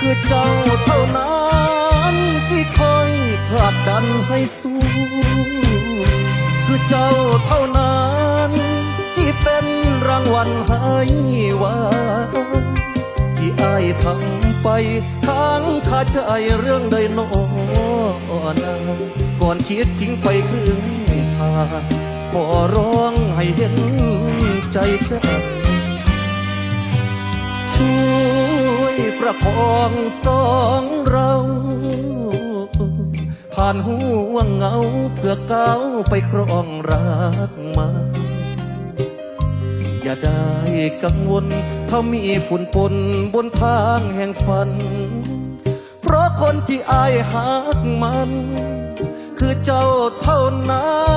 คือเจ้าเท่านั้นที่คอยผลักดันให้สู้คือเจ้าเท่านั้นที่เป็นรางวัลให้ว่าที่อายทำไปทางคาใจเรื่องใดโนนาก่อนคิดทิ้งไปครึ่งทางขอร้องให้เห็นใจกันช่ ประคองสองเรา ผ่านห่วงเหงาเพื่อก้าวไปครองรักมาอย่าได้กังวลถ้ามีฝุ่นปนบนทางแห่งฝัน เพราะคนที่อายหักมัน คือเจ้าเท่านั้น